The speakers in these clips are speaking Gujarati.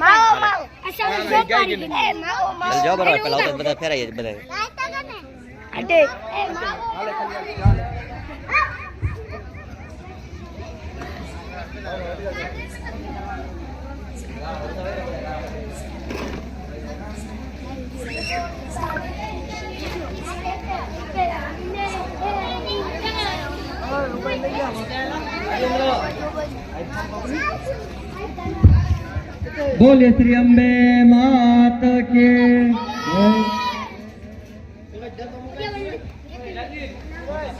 માવો માવો અસલ જો પાડી એ માવો માવો જો બરાબર પેલા આવતા બધા ફેરાય બધા અટે એ માવો बोले श्री अम्बे मात के।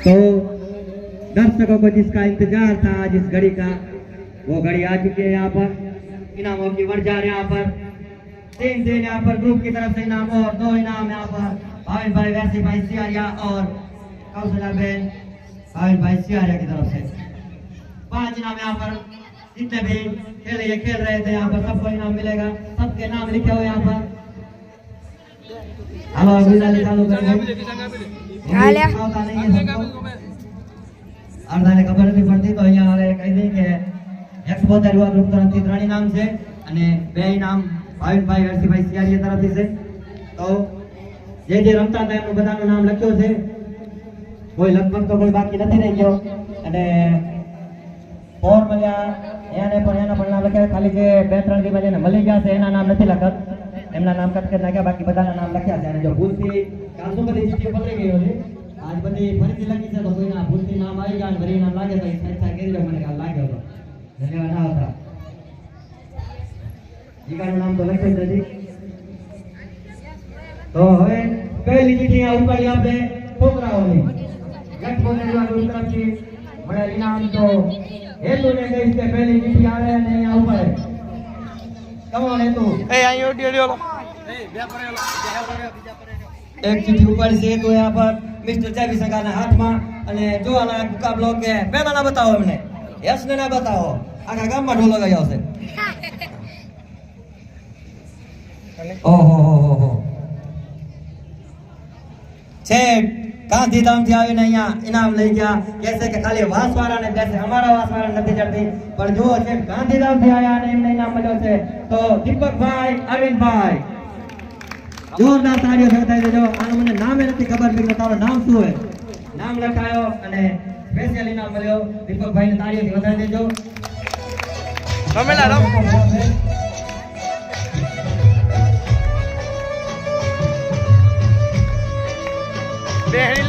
तो दर्शकों को जिसका इंतज़ार था, जिस घड़ी का, वो घड़ी आ चुकी है यहाँ पर। इनामों की बढ़ जा रहे यहाँ पर। तीन दिन यहाँ पर ग्रुप की तरफ़ से इनाम और दो इनाम यहाँ पर। भाविन भाई, वैसी भाई सियारिया और कौशला बहन भाविन भाई सियारिया की तरफ़ से। इनाम यहाँ पर जितने भी खेल ये खेल रहे थे यहाँ पर सबको इनाम मिलेगा सबके नाम लिखे हुए यहाँ पर हेलो अभी चालू करेंगे હાલે. આવતા નહીં है सबको અડધાને ખબર નથી પડતી તો અહીંયા હવે કહી દઈએ કે એકસો યુવા ગ્રુપ તરફથી ત્રણ ઇનામ છે અને બે ઇનામ ભાવિનભાઈ હરસિભાઈ સિયારી તરફથી છે તો જે જે રમતા હતા એમનું બધાનું નામ લખ્યું છે કોઈ લગભગ તો કોઈ બાકી નથી રહી ગયો અને ફોર મળ્યા એને પણ એના પણ નામ લખ્યા. ખાલી જે બે ત્રણ દિવસ જેને મળી ગયા છે, એના નામ નથી લખત. એમના નામ કટ કરી નાખ્યા. બાકી બધાના નામ લખ્યા છે. અને જો ભૂલથી કાલસો બધી ચીઠીઓ પકડી ગયો છે આજ બધી ફરીથી લખી છે, તો કોઈના ભૂલથી નામ આવી ગયા અને ફરી નામ લાગે તો એ કરી દો. મને કાલ લાગ્યો હતો ધન્યવાદ. ના હતા જીગાનું નામ તો લખ્યું જ નથી. તો હવે પહેલી ચીઠી આ ઉપાડી આપણે છોકરાઓની. ગઠબંધન ગ્રુપ તરફથી મળેલ ઇનામ તો હેતુને કહીશ કે પહેલી મીઠી આવે અને અહીંયા ઉપાડે કમોન હેતુ. એક ચીઠી ઉપાડી છે તો યહાં પર. મિસ્ટર ચાવી સગાના હાથમાં. અને જોવાના મુકાબલો કે પહેલા ના બતાવો એમને. યશને ના બતાવો. આખા ગામમાં ઢોલો ગયો છે ઓહો હો હો હો. છેક ગાંધીધામથી આવીને અહીંયા ઇનામ લઈ ગયા. કહે છે કે ખાલી વાસવાળાને બેસે, અમારા વાસવાળા નથી ચડતી પણ જુઓ છે ગાંધીધામથી આયા અને એમને ઇનામ મળ્યો છે. તો દીપકભાઈ, અરવિંદભાઈ. જોરદાર તાળીઓ થતા દેજો. આનું મને નામે નથી ખબર કીધું તારું નામ શું હોય? નામ લખાયો અને સ્પેશિયલ ઇનામ મળ્યો. દીપકભાઈ ને તાળીઓથી વધારી દેજો. રમેલા, રમ. Dejen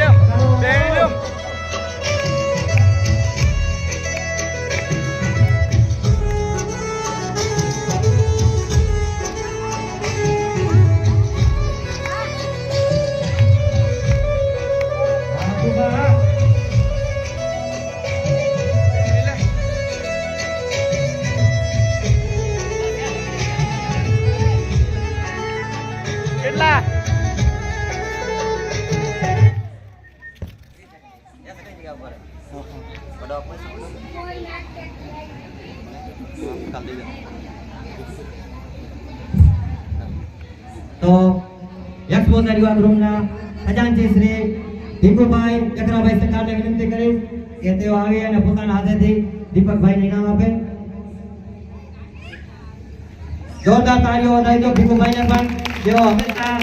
યક્ષબોધર યુવા ખજાનચી શ્રી દીપુભાઈ ચક્રાભાઈ સરકારને વિનંતી કરીશ કે તેઓ આવી અને પોતાના હાથેથી દીપકભાઈને ઇનામ આપે. જોરદાર તાળીઓ વધારી દો ભીખુભાઈને પણ. જેઓ હંમેશા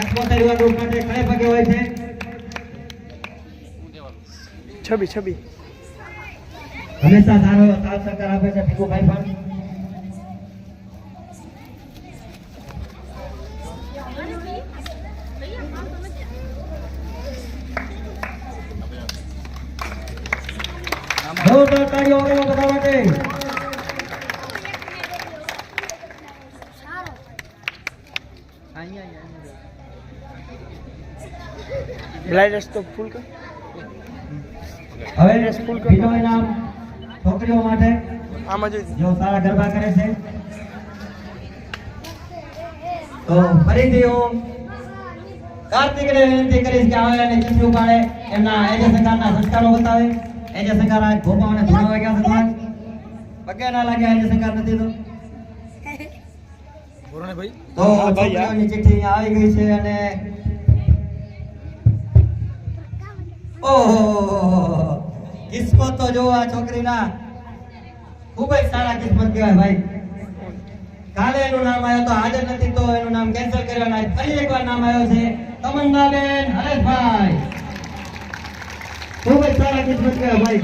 એક્સપોર્ટર યુવા ગ્રુપ માટે ખડે પગે હોય છે. છબી છબી. હંમેશા સારો સાથ સહકાર આપે છે ભીખુભાઈ પણ. તાળીઓ વગાડો બધા માટે બ્લાઇન્ડનેસ તો ફૂલ કર હવે ફૂલ કરો. બીજો ઇનામ છોકરીઓ માટે આમાં જો સારા ગરબા કરે છે તો ફરીથી હું કાર્તિકને વિનંતી કરીશ કે આવે અને ચીઠી ઉપાડે એમના એજે સંઘાના સંસ્કારો બતાવે એજે સંઘાર આજ ભોપાઓને ધોળાવા ગયા છે તમારે પગે ના લાગ્યા એજે સંઘાર નથી તો ભાઈ તો છોકરીઓની ચિઠ્ઠી આવી ગઈ છે અને ઓહો કિસ્મત તો જો આ છોકરીના ખૂબ જ સારા કિસ્મત કહેવાય ભાઈ કાલે એનું નામ આવ્યો તો આજે નથી તો એનું નામ કેન્સલ કર્યું આજ ફરી એકવાર નામ આવ્યો છે તમન્નાબેન હરેશભાઈ ખૂબ જ સારા કિસ્મત કહેવાય ભાઈ.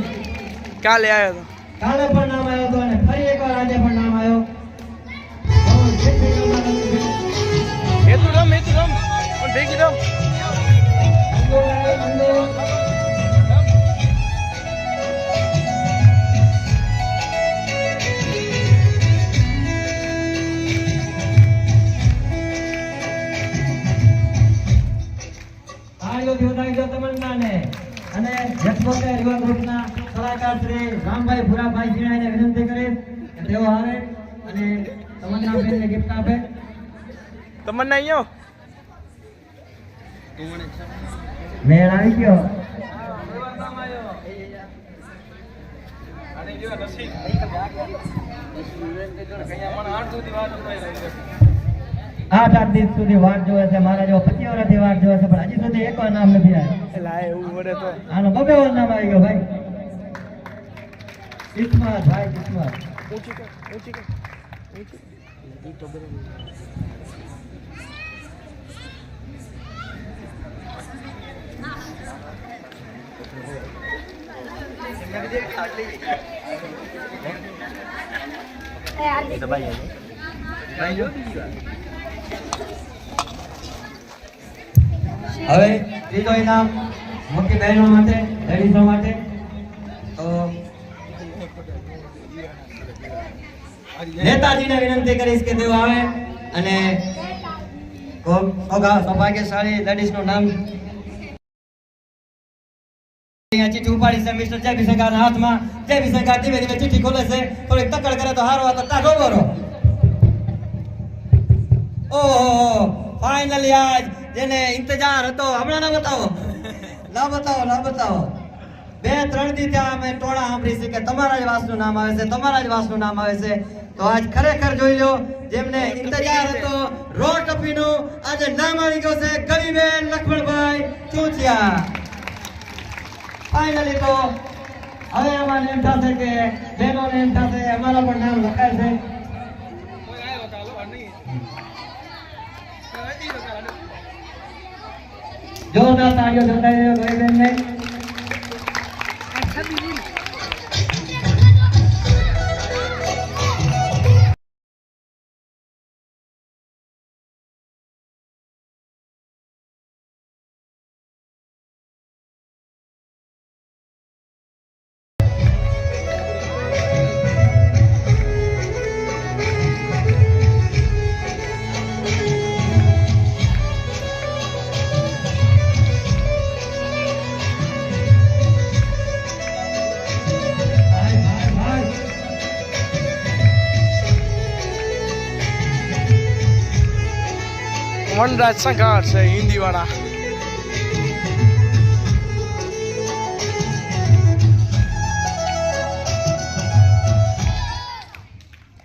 કાલે આવ્યો હતો કાલે પણ નામ આવ્યો હતો અને ફરી એકવાર આજે પણ નામ આવ્યો. રમત રમી છે. એ તું રમ. પણ ભેગી રમ. મંદો, મંદો. તાળીઓથી વધાવી દો તમન્નાને. અને જસવંત યુવા ગ્રુપના કલાકાર શ્રી રામભાઈ ભુરાભાઈ જીણાને વિનંતી કરીશ કે તેઓ આવે અને તમન્ના બેનને ગિફ્ટ આપે. તમન્ના અહીંયા મેળ આવી ગયો. આઠ આઠ દિવસ સુધી વાટ જોવે છે મારા જેવો પચીસ વર્ષથી વાટ જોવે છે પણ હજી સુધી એક નામ નથી આવ્યું. એટલે આ એવું વરે તો. આનો બબે વાર નામ આવી ગયો ભાઈ. કિસ્મત ભાઈ કિસ્મત કર ઊંચી કર ઊંચી કર. ઈ તો બરોબર એ હાલી. હવે ત્રીજો ઇનામ મોટી બહેનો માટે લેડીઝો માટે. તો નેતાજીને વિનંતી કરીશ કે તેઓ આવે અને સૌભાગ્યશાળી લેડીઝનું નામ ચીઠી ઉપાડી છે, મિસ્ટર જય ભીસેકાના હાથમાં. જય ભીસેકા ધીમે ધીમે ચીઠી ખોલે છે. થોડીક તકડ કરે તો હારો તો ટાઢો બોરો ઓહો, ફાઇનલી આજ જેને ઇંતજાર હતો, હમણાં ના બતાવો. ના બતાવો ના બતાવો. બે, ત્રણ દી ત્યાં અમે ટોળા સાંભળી છે કે તમારા જ વાસનું નામ આવે છે, તમારા જ વાસનું નામ આવે છે. તો આજ ખરેખર જોઈ લો, જેમને ઇંતજાર હતો, રોડ ટપીનું આજે નામ આવી ગયો છે ગરીબેન લખમણભાઈ ચૂંચિયા ફાઇનલી તો, હવે અમારે એમ થશે કે બહેનોને એમ થશે, અમારા પણ નામ લખાય છે. જોરદાર તાળીઓ ઝંકાઈ રહ્યો ગરીબેનને વનરાજ શંકર છે હિન્દી વાળા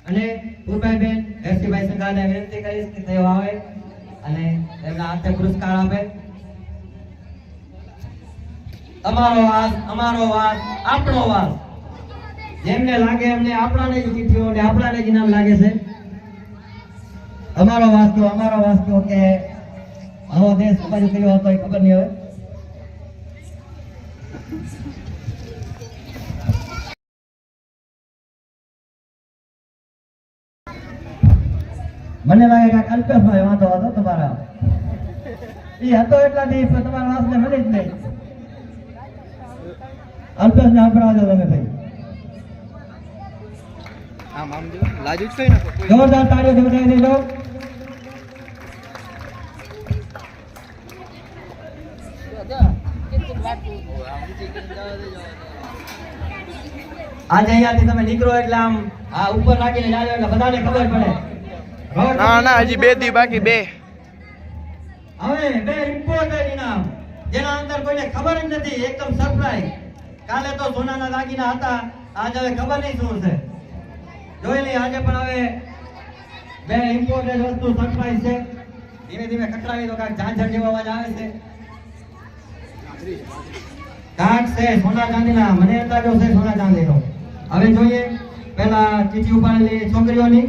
અને પૂરભાઈબેન એસટીભાઈ સંઘાને વિનંતી કરીશ કે તેઓ આવે અને તેમના હાથે પુરસ્કાર આપે. અમારો વાસ અમારો વાસ આપણો વાસ જેમને લાગે એમને આપણાને જ ચીઠીઓ અને આપણાને જ ઇનામ લાગે છે. અમારો વાસ્તુ અમારો વાસ્તુ કે આવો દેશ બાજુ કર્યો હતો એ ખબર નહીં હવે. મને લાગે કે કલ્પેશભાઈ વાંધો હતો તમારા. એ હતો એટલા દિવસ પણ તમારા વાસને મળી જ નહીં. અલ્પેશને સંભળાવજો તમે ભાઈ. આમ આમ જો લાજુ જ આજે અહીંયાથી તમે નીકળો એટલે આમ આ ઉપર રાખીને જાજો એટલે બધાને ખબર પડે. ના ના હજી બે દી બાકી બે. હવે બે ઇમ્પોર્ટન્ટ ઇનામ જેના અંદર કોઈને ખબર જ નથી એકદમ સરપ્રાઈઝ કાલે તો સોનાના દાગીના હતા આજે હવે ખબર નહીં શું છે. જોઈ લઈએ આજે પણ હવે બે ઇમ્પોર્ટન્ટ વસ્તુ સરપ્રાઈઝ છે. ધીમે ધીમે કટરાવી તો કાંઈક ઝાંઝર જેવો અવાજ આવે છે. કાંઈક છે સોના ચાંદીના મને અંદાજો છે સોના ચાંદીનો હવે જોઈએ પહેલા ચીઠી ઉપાડેલી છોકરીઓની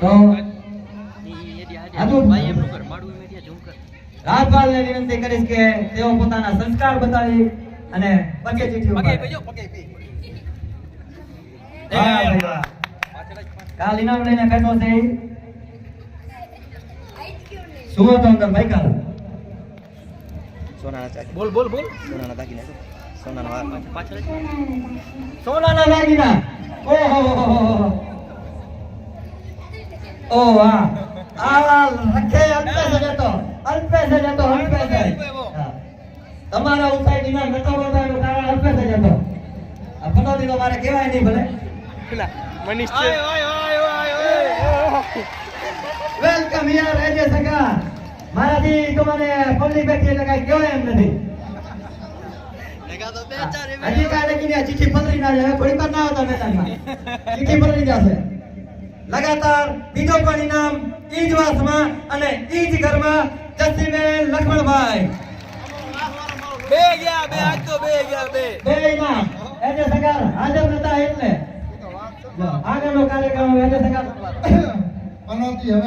તો. રાજપાલને વિનંતી કરીશ કે તેઓ પોતાના સંસ્કાર બતાવી અને પગે ચીઠી ઉપાડે. કાલ ઇનામ લઈને બેઠો છે. સુવો તો અંદર ભાઈ કાલ સોનાના ચાકી. બોલ બોલ બોલ. સોનાના દાગીના સોનાના પાછળ સોનાના દાગીના. ઓહો ઓ વાહ આ રખે અલ્પે છે જતો. અલ્પે છે જતો અલ્પે છે. તમારા ઉસાઈ દિના નતો બતાવ્યો અલ્પે છે જતો. આ પનોતી મારે કહેવાય નહીં ભલે. પેલા મનીષ છે. વેલકમ હિયર એજે સગા. મારાથી તો મને પબ્લિક બેઠી એટલે કાંઈ કહેવાય એમ નથી. હજી કાંઈ લખી દે ચીઠી પલરી ના જાય. થોડી વાર ના આવતા મેદાનમાં. ચીઠી પલરી જશે. લગાતાર બીજો પણ ઇનામ ઈ જ વાસમાં અને ઈ જ ઘરમાં જસીબેન લક્ષ્મણભાઈ. બે ગયા બે આજ તો બે ગયા બે. બે ઇનામ એજે સગા હાજર નતા એટલે. આગળનો કાર્યક્રમ હવે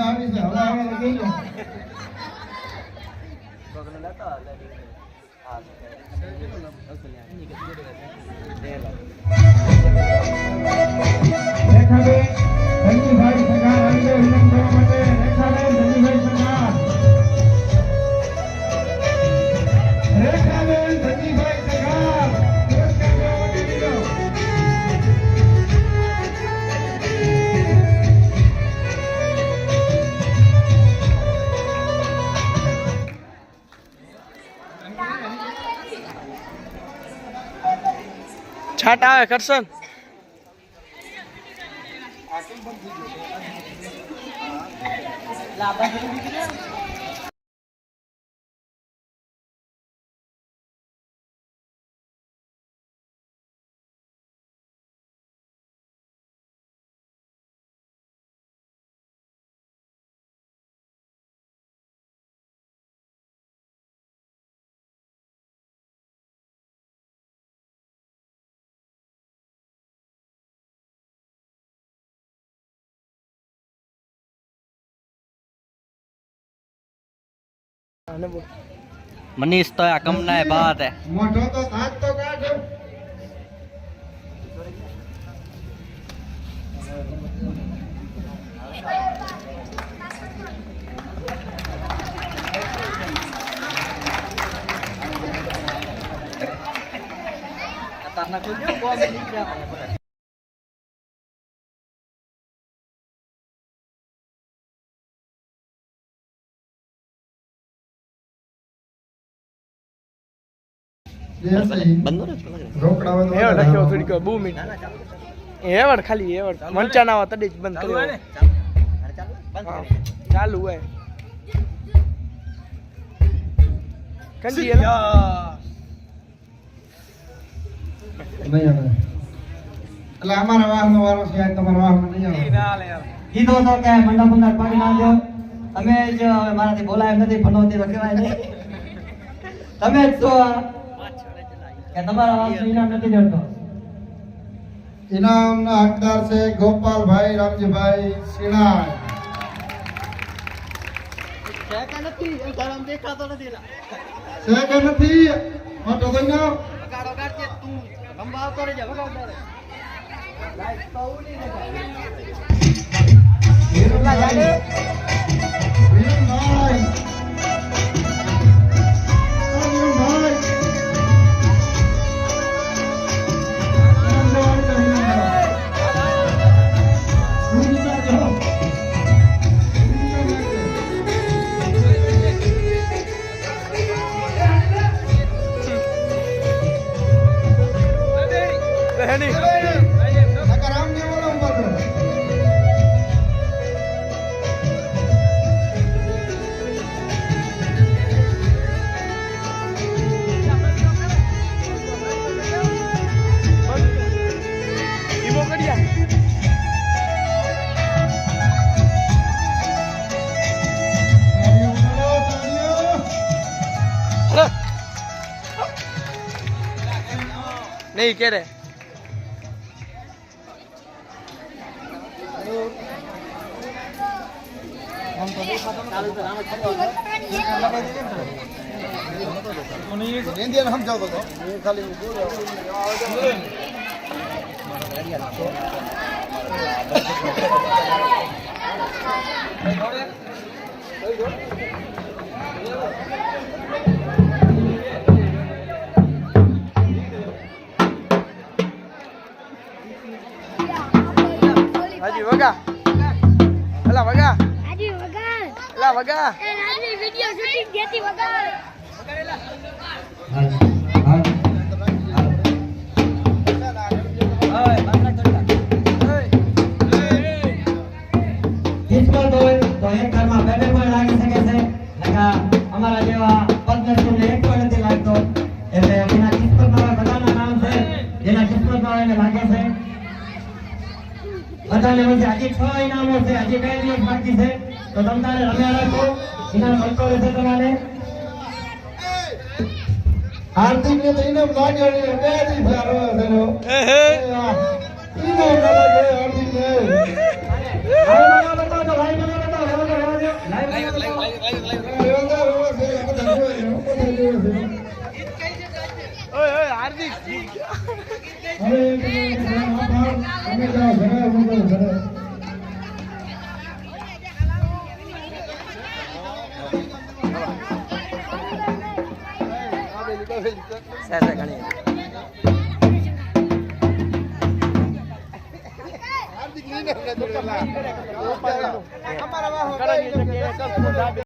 આવી છે. હવે કહેજો છાટ આવે કરશન. અને બોલ. મનીષ તો આ है બાત હે. મોઢો તો થાક તો કાઢ. તારના કોઈ જો એવડ રાખ્યો થોડીક બહુ મિનિટ એવડ ખાલી એવડ. મંચા તડે જ બંધ કર્યો ચાલુ. બંધ હા, કરી. ચાલુ હોય. કંજી એટલે અમારા વાહનો વારો છે આજ તમારા વાહમાં નહીં આવે. કીધો તો કે મંડપ અંદર પગ નાખજો. તમે જ મારાથી બોલાય નથી પનોતી તો કહેવાય નહીં. તમે જ છો કે તમારા વાસનું ઇનામ નથી જડતો ઇનામના હકદાર છે ગોપાલભાઈ રામજીભાઈ સિણાય છે કે નથી મોટો તું આવતો રહેજે રહે. નહીં કે રે ખાલી હાજી વગા. અલા વગા. હાજી વગા. અલા વગા. એ રાજની વિડિયો શૂટિંગ દેતી વગા. હાલ કિસ્મત હોય તો એક ઘરમાં બે બે પણ લાગી શકે છે. નકા અમારા જેવા પદ્મશ્રીને એક પણ નથી લાગતો. એટલે જેના કિસ્મતમાં હોય બધાના નામ છે. જેના કિસ્મતમાં હોય એને લાગે છે. બધાને પછી હજી છ ઇનામો છે. હજી બે દિવસ બાકી છે. તો તમ તારે રમ્યા રાખો. ઇનામ મળતો રહેશે તમારે. હાર્દિક ને તો ઇનામ લાગ્યો ને બે હે ઇનામ ના હાર્દિક ને હાર્દિક